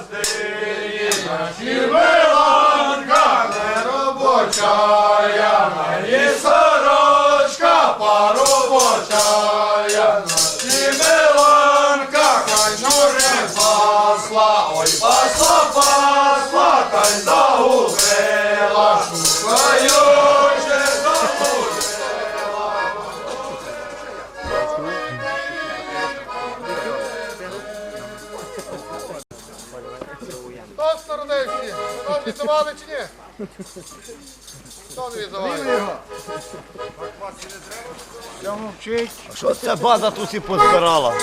газди, наші Хто чи ні? Хто не відзиває? Що ця база тут і позбирала?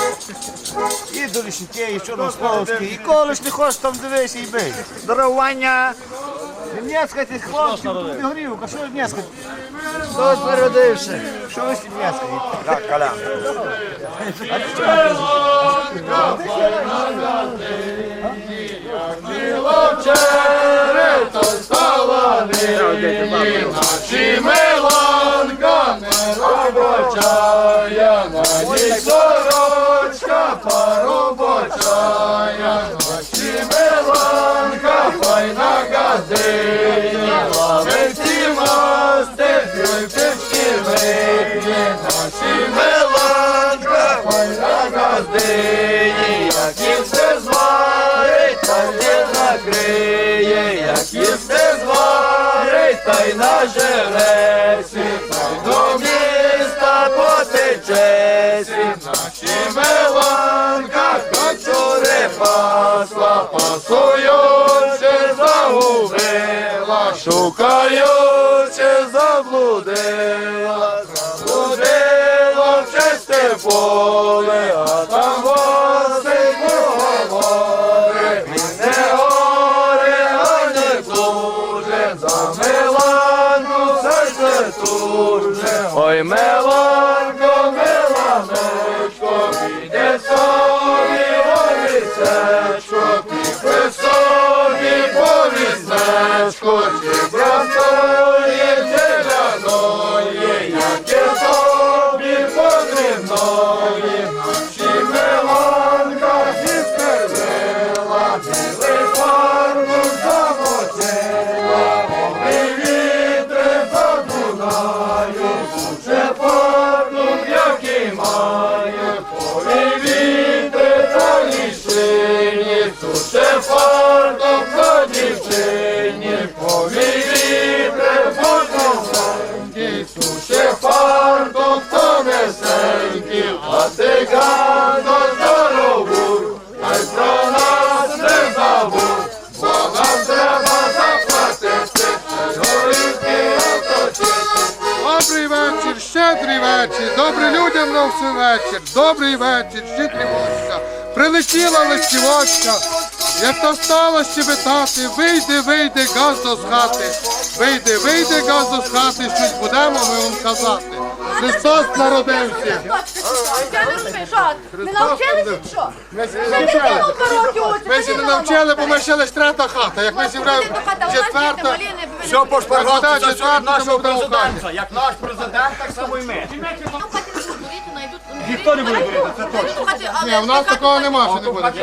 І до Лішітєї, і Чорнославські, і коли ж хочеш там дивись і бий. Дарування! Не м'яскайте, хлопці, тут не горівка, що ви м'яскаєте? Хтось народився. Що ви всі м'яскаєте? Так, каля. Черето стала нині, наші миланка не робочая, на ній сорочка поробочая, наші миланка файна газині, лавиці масти, крипички миланка потечеться, наші меланка, качури пасла, пасуючи загубила, шукаючи заблудила, заблудила в чисте поле, а там гостей поговори, не горе, а не дуже, за Миланку серце туже. Ой, Миланко, escuche подовженький, куче фартух та несенький, а ти гадо здорову, ай про нас не забудь, бо нам треба заплатити, горілки оточити. Добрий вечір, щедрий вечір, добрий людям на всю вечір, добрий вечір, щедрівочка. Прилетіла листівочка, як то стала щебетати, вийди, вийди, газдо з хати, вийди, вийди, газдо з хати, щось будемо ми вам казати. Христос народився. Не навчилися чи що? Ми ще не коротю, Ми ще не навчили, бо ми ще лише третя хата. Як ми зібрали четверта, Що по за четверта, нашого президента? Як наш президент, так само і ми. Ніхто не буде дурити, це точно. Ні, в нас такого нема, що не буде.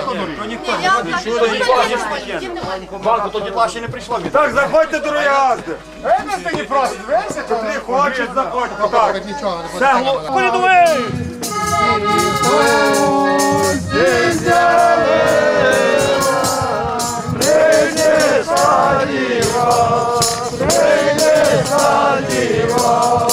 Банку то дітла ще не прийшло. Так, заходьте, дорогі газди. Винести не просто, винесете, не хочуть, заходьте. Так, Нічого не буде. це Прийди, Діва, прийди, Діва,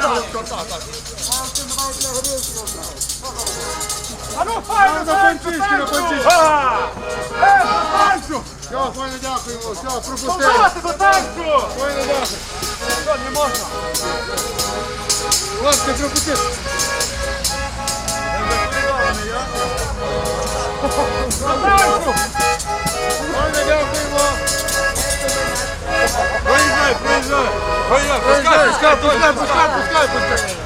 гроші то треба дати? А ну файно, На панчишки. Е, танцю! Все, файно дякуємо, все, пропустили. Давайте до танцю! Файно дякую. Що, не можна? Ласка, пропустили. До танцю! Файно дякуємо. Проїжджай, проїжджай! Проїжджай, Пускай, пускай, пускай, пускай, пускай, пускай.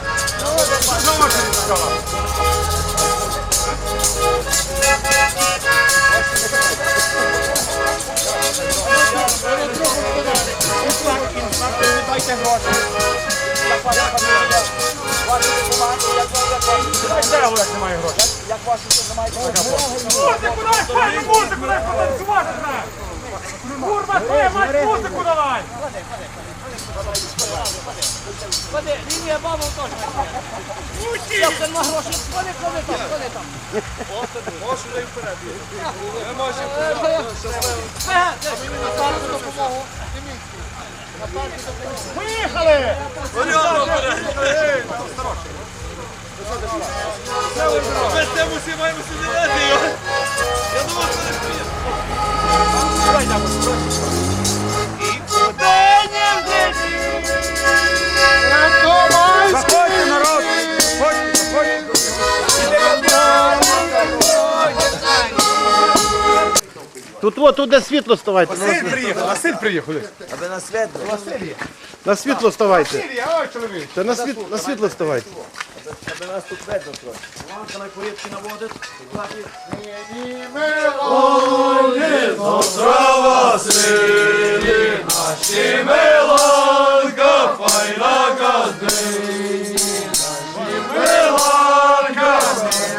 Що машина сказала? Де Олег немає грошей? Як ваші немає грошей? Музику дай, музику дай потанцювати треба! Курва, твоя мать, музику давай! Лінія бабу теж. Я це на гроші. Ходи, ходи там, ходи там. Поїхали! Заходьте, народ! Заходьте, заходьте! Тут от, тут де світло ставайте. Василь приїхав, Василь приїхав. Аби на світло. На світло ставайте. Ой, чоловік. Та на світло, на світло ставайте. Здрава сили наші миланка, файна газди. Наші миланка,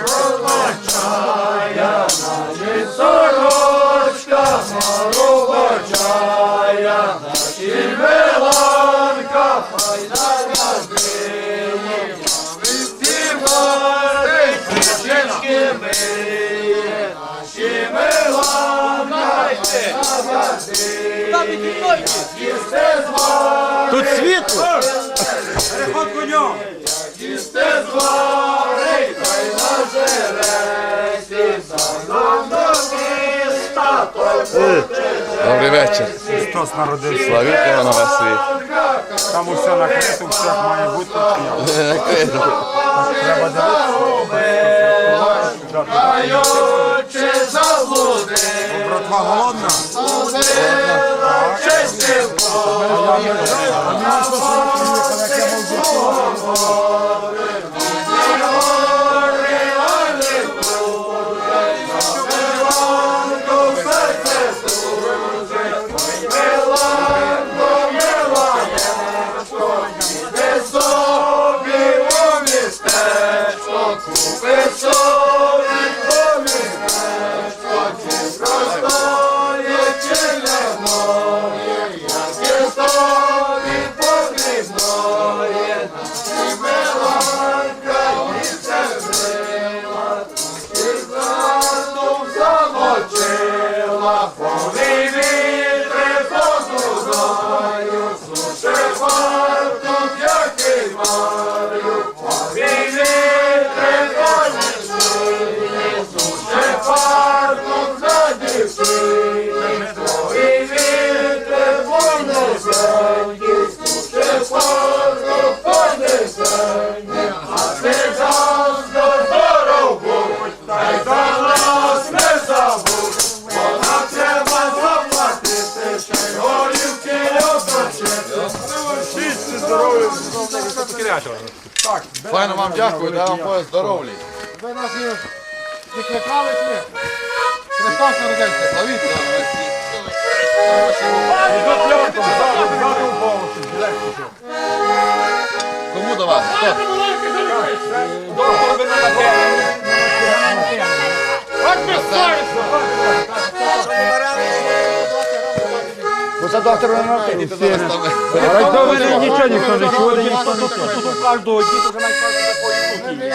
розбачая, наші сорочка, розбачая, наші миланка, файна газди. Наші Тут світло. Переход конем. Добрий вечір. Христос народився. Славімо на весь світ. Там усе накрито, все має бути. Треба Чи заблуди, Братва голодна. собі Файно вам дякую, дай вам пояс здоровлі. Ви нас і викликали чи ні? Христос народився, славіть. Кому до вас? Хто? Бо це доктор не Мартині. А до мене нічого ніхто не чує. Тут у кожного діти вже такої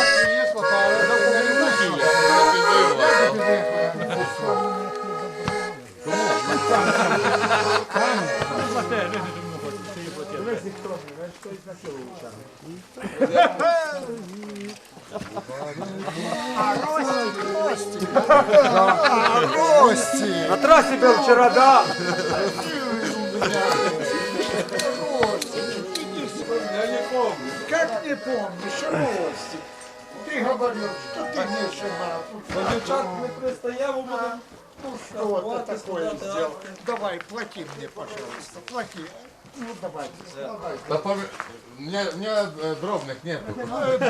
На трасі був вчора, да. Как не помнишь, что новости? Ты говорил, что ты мне жена. Девчат мы пристаем, Ну что ты такое сделал? Давай, плати мне, пожалуйста, плати. Ну давайте, давайте. Да пом- Мне, мне э, дробных нет.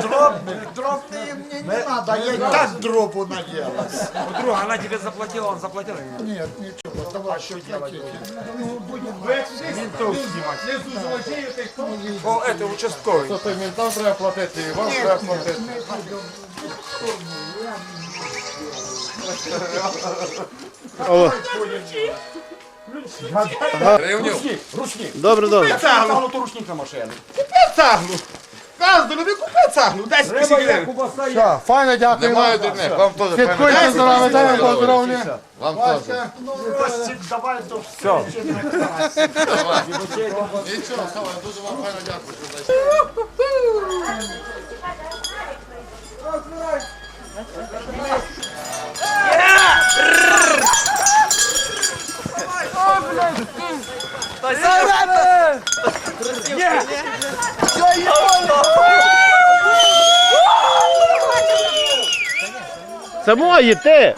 Дробных, дробные мне не надо, я и так дробу наелась. Друга, она тебе заплатила, он заплатил. Нет, ничего, давай, что платите. Ну, будем О, это участковый. Що то ментам треба платити, і вам треба платити. Гривню. Добре, добре. Цеглу, то рушник на машину. Цеглу. Казду, не купи цеглу, 10 тисяч гривень. Все, файно дякую. Немає дурних, вам теж Підходьте файно. здоров'я, дай поздоровлення. Вам теж. Давай до Нічого, Сава, дуже вам файно дякую, що зайшли. Це моє ти.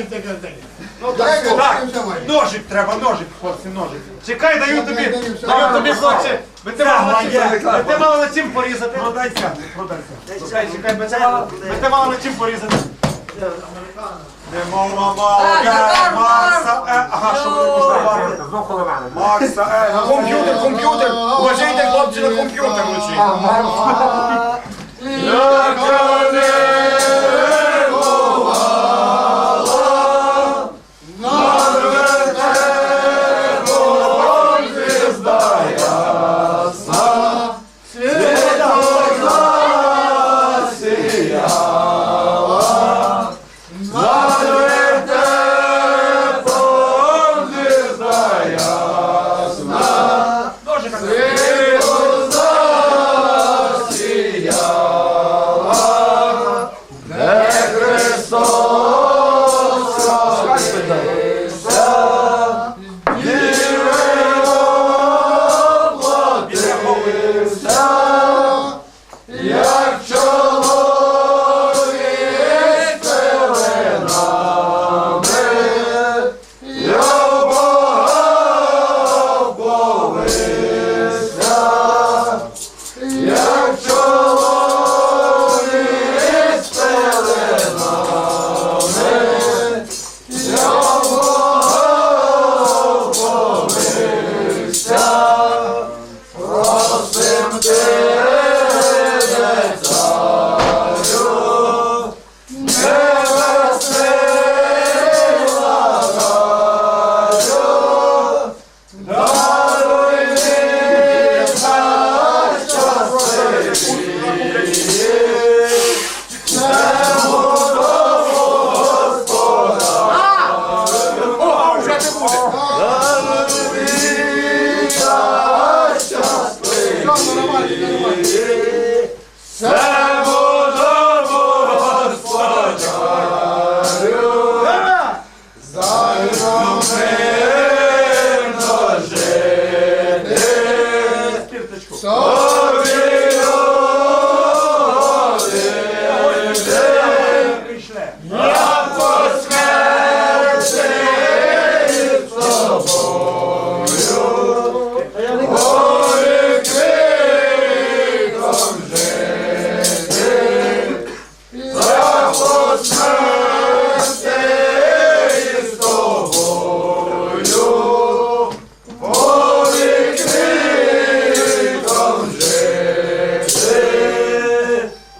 Маємо таке день. Ну, дай Так, маємо. ножик треба, ножик, хлопці, ножик. Чекай, даю тобі, Дай, дай, даю тобі, хлопці. Ви ти мали на чим, ви ти мали на чим порізати. Продайся, продайся. Чекай, чекай, ви ви ти мали на чим порізати. Не мова мала, Макса, е, ага, що ви пізнавати? Макса, е, комп'ютер, комп'ютер, уважайте хлопці на комп'ютер лучі. Sen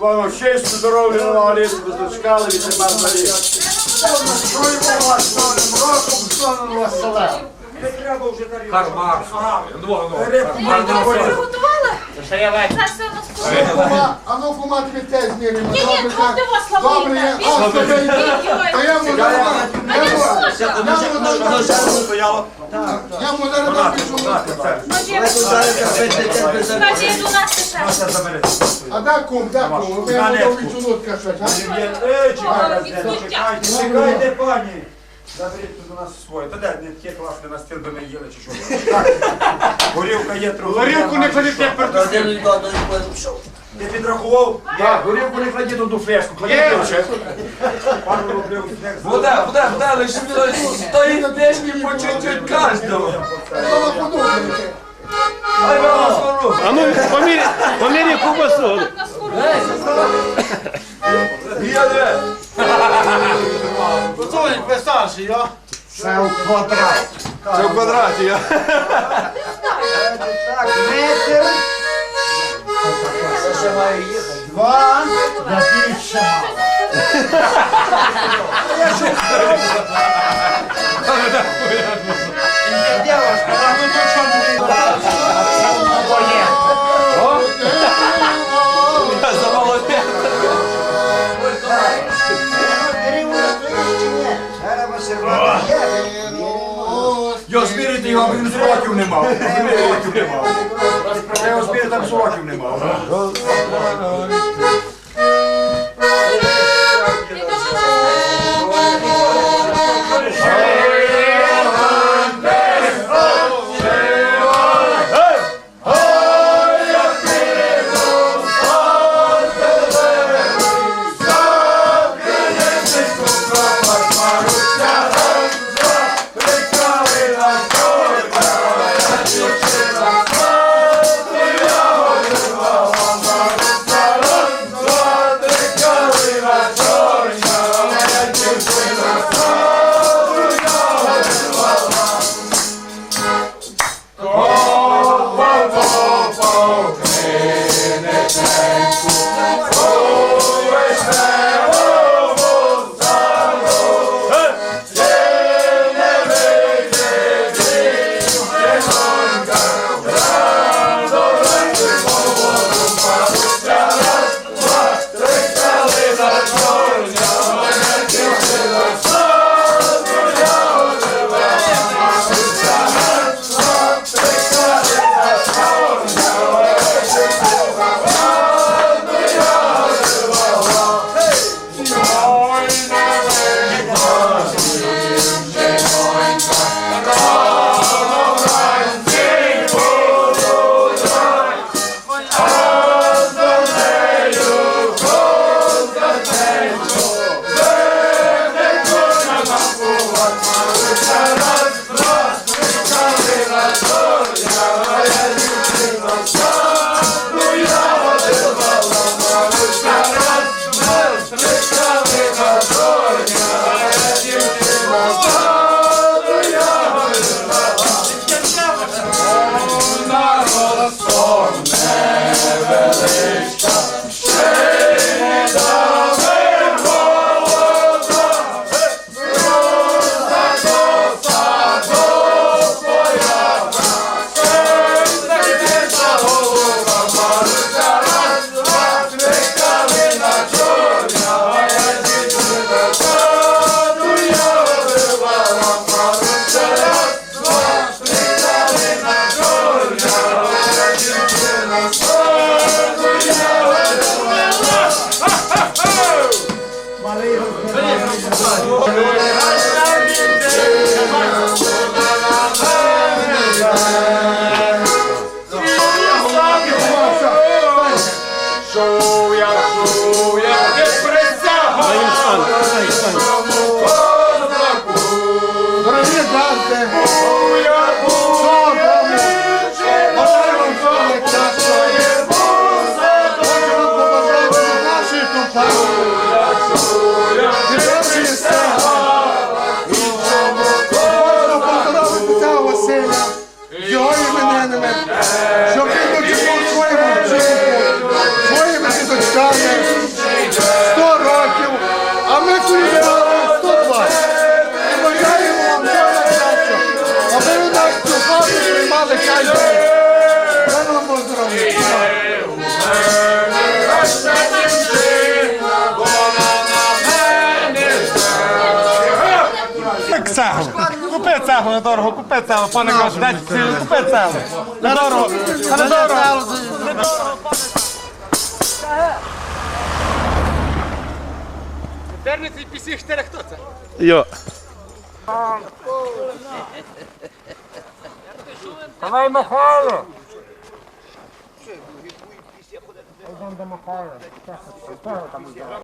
Вам щастя, здоров'я, нового літа, дочекали від тебе взагалі. Готували? Ще я вечір. Це все на скору. Кума, а ну кума тобі теж зміримо. Ні, ні, вас слабий. Добре, я. Тебе йде. А я йому зараз. А я можу. Я йому зараз піжунок. Значить, я до нас тепер. А да кум, да кум. Ви дав піжунок щось, а? Чекайте, чекайте, пані. Заберіть тут у нас своє. Та де, не таке класне на стіл би не їли, чи що? Так. Горілка є трохи. Горілку не кладіть як перед Ти підрахував? Так, горілку не кладіть одну флешку, кладіть більше. Пару рублів. Буде, буде, буде, лише стоїть тижні по чуть-чуть кожного. Мама подумайте. Ай, мама, скоро. А ну, поміряй, поміряй кубасу. Так на скору. Я Не. Ви старший, я. Це у квадрат. Це в квадраті, я. Так, метр. Це ще має їхати. Два. На більше мало. Дівчинка, а ну не мав. Років не мав. Я його там з років не мав. Купи цеглу недорого, купи цеглу, пане Каш, дайте цілу, купи цеглу. Недорого, недорого, недорого, пане Каш. Терміці пісі чотири хто це? Йо. Давай Михайло.